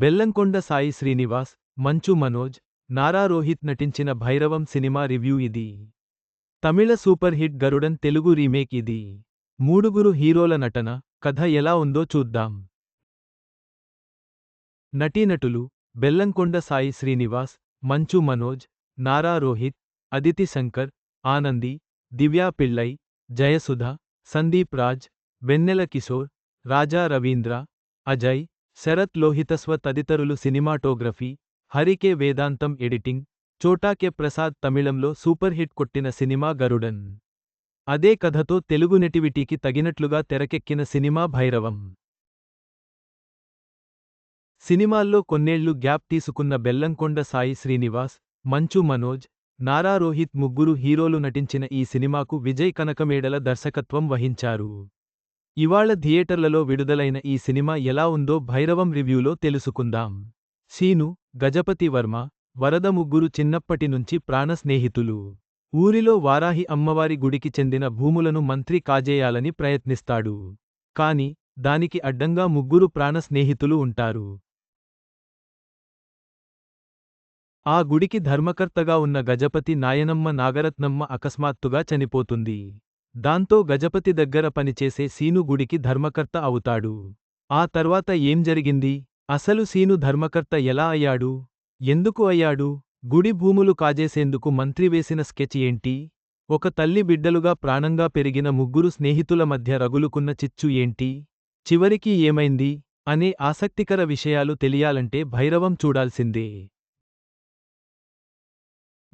బెల్లంకొండ సాయి శ్రీనివాస్ మంచు మనోజ్ నారా రోహిత్ నటించిన Bhairavam cinema review ఇది. తమిళ super hit Garudan Telugu remake ఇది. మూడుగురు హీరోల నటన కథ ఎలా ఉందో చూద్దాం. నటీనటులు బెల్లంకొండ సాయి శ్రీనివాస్ మంచు మనోజ్ నారా రోహిత్ అదితి శంకర్ ఆనంది దివ్యా పిళ్ళై జయసుధ సందీప్ రాజ్ వెన్నెల కిషోర్ రాజా రవీంద్ర అజయ్ శరత్ లోహితస్వ తదితరులు సినిమాటోగ్రఫీ హరికే వేదాంతం ఎడిటింగ్ చోటాకే ప్రసాద్ తమిళంలో సూపర్ హిట్ కొట్టిన సినిమా గరుడన్. అదే కథతో తెలుగు నెటివిటీకి తగినట్లుగా తెరకెక్కిన సినిమా భైరవం. సినిమాల్లో కొన్నేళ్ళు గ్యాప్ తీసుకున్న బెల్లంకొండ సాయి శ్రీనివాస్ మంచు మనోజ్ నారా రోహిత్ ముగ్గురు హీరోలు నటించిన ఈ సినిమాకు విజయ్ కనకమేడల దర్శకత్వం వహించారు. ఇవాళ థియేటర్లలో విడుదలైన ఈ సినిమా ఎలా ఉందో భైరవం రివ్యూలో తెలుసుకుందాం. సీను గజపతి వర్మ వరద ముగ్గురు చిన్నప్పటి నుంచి ప్రాణ స్నేహితులు. ఊరిలో వారాహి అమ్మవారి గుడికి చెందిన భూములను మంత్రి కాజేయాలని ప్రయత్నిస్తాడు. కాని దానికి అడ్డంగా ముగ్గురు ప్రాణ స్నేహితులు ఉంటారు. ఆ గుడికి ధర్మకర్తగా ఉన్న గజపతి నాయనమ్మ నాగరత్నమ్మ అకస్మాత్తుగా చనిపోతుంది. దాంతో గజపతి దగ్గర పనిచేసే సీను గుడికి ధర్మకర్త అవుతాడు. ఆ తర్వాత ఏం జరిగింది? అసలు సీను ధర్మకర్త ఎలా అయ్యాడు? ఎందుకు అయ్యాడు? గుడి భూములు కాజేసేందుకు మంత్రి వేసిన స్కెచ్ ఏంటి? ఒక తల్లి బిడ్డలుగా ప్రాణంగా పెరిగిన ముగ్గురు స్నేహితుల మధ్య రగులుకున్న చిచ్చు ఏంటి? చివరికి ఏమైంది? అనే ఆసక్తికర విషయాలు తెలియాలంటే భైరవం చూడాల్సిందే.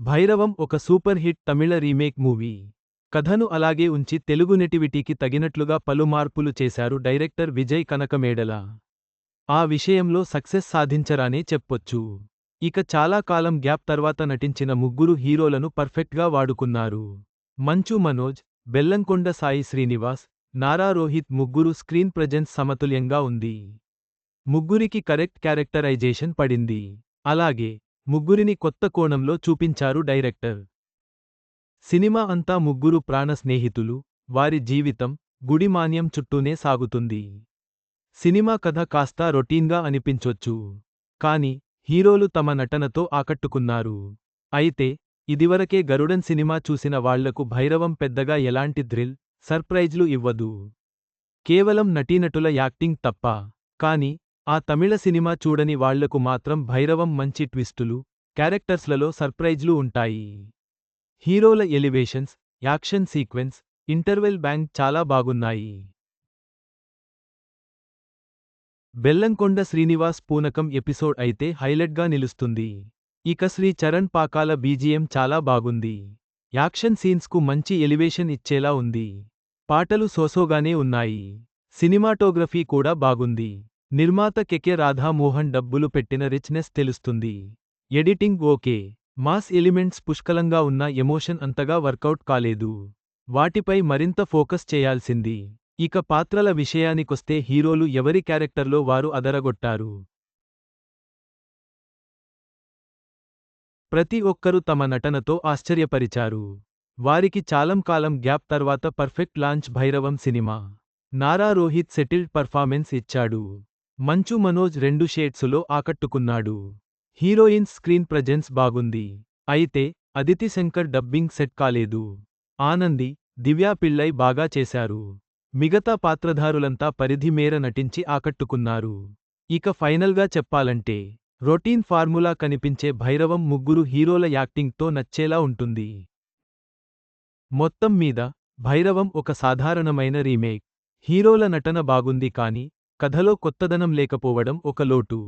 భైరవం ఒక సూపర్ హిట్ తమిళ రీమేక్ మూవీ. కథను అలాగే ఉంచి తెలుగు నెటివిటీకి తగినట్లుగా పలు మార్పులు చేశారు డైరెక్టర్ విజయ్ కనకమేడల. ఆ విషయంలో సక్సెస్ సాధించరానే చెప్పొచ్చు. ఇక చాలా కాలం గ్యాప్ తర్వాత నటించిన ముగ్గురు హీరోలను పర్ఫెక్ట్గా వాడుకున్నారు. మంచు మనోజ్ బెల్లంకొండ సాయి శ్రీనివాస్ నారా రోహిత్ ముగ్గురు స్క్రీన్ ప్రజెన్స్ సమతుల్యంగా ఉంది. ముగ్గురికి కరెక్ట్ క్యారెక్టరైజేషన్ పడింది. అలాగే ముగ్గురిని కొత్త కోణంలో చూపించారు డైరెక్టర్. సినిమా అంతా ముగ్గురు ప్రాణ స్నేహితులు వారి జీవితం గుడిమాన్యం చుట్టూనే సాగుతుంది. సినిమా కథ కాస్తా రొటీన్గా అనిపించొచ్చు. కాని హీరోలు తమ నటనతో ఆకట్టుకున్నారు. అయితే ఇదివరకే గరుడన్ సినిమా చూసిన వాళ్ళకు భైరవం పెద్దగా ఎలాంటి థ్రిల్ సర్ప్రైజ్లు ఇవ్వదు. కేవలం నటీనటుల యాక్టింగ్ తప్ప. కాని ఆ తమిళ సినిమా చూడని వాళ్ళకు మాత్రం భైరవం మంచి ట్విస్టులు క్యారెక్టర్స్లలో సర్ప్రైజ్లు ఉంటాయి. హీరోల elevations action sequence interval bang చాలా బాగున్నాయి. బెల్లంకొండ శ్రీనివాస్ పూనకం ఎపిసోడ్ అయితే హైలైట్గా నిలుస్తుంది. ఇక శ్రీ చరణ్ పాకాల బీజిఎం చాలా బాగుంది. యాక్షన్ సీన్స్కు మంచి ఎలివేషన్ ఇచ్చేలా ఉంది. పాటలు సోసోగానే ఉన్నాయి. సినిమాటోగ్రఫీ కూడా బాగుంది. నిర్మాత కెకె రాధామోహన్ డబ్బులు పెట్టిన రిచ్నెస్ తెలుస్తుంది. Editing okay. మాస్ ఎలిమెంట్స్ పుష్కలంగా ఉన్న ఎమోషన్ అంతగా వర్కౌట్ కాలేదు. వాటిపై మరింత ఫోకస్ చేయాల్సింది. ఇక పాత్రల విషయానికొస్తే హీరోలు ఎవరి క్యారెక్టర్లో వారు అదరగొట్టారు? ప్రతి ఒక్కరూ తమ నటనతో ఆశ్చర్యపరిచారు. వారికి చాలం కాలం గ్యాప్ తర్వాత perfect launch Bhairavam cinema. Nara Rohit settled performance ఇచ్చాడు. మంచు మనోజ్ రెండు షేడ్సులో ఆకట్టుకున్నాడు. హీరోయిన్ స్క్రీన్ ప్రజెన్స్ బాగుంది. అయితే అదితి శంకర్ డబ్బింగ్ సెట్ కాలేదు. ఆనంది దివ్యా పిళ్ళై బాగా చేశారు. మిగతా పాత్రధారులంతా పరిధి మేర నటించి ఆకట్టుకున్నారు. ఇక ఫైనల్గా చెప్పాలంటే రొటీన్ ఫార్ములా కనిపించే భైరవం ముగ్గురు హీరోల యాక్టింగ్తో నచ్చేలా ఉంటుంది. మొత్తం మీద భైరవం ఒక సాధారణమైన రీమేక్. హీరోల నటన బాగుంది కాని కథలో కొత్తదనం లేకపోవడం ఒక లోటు.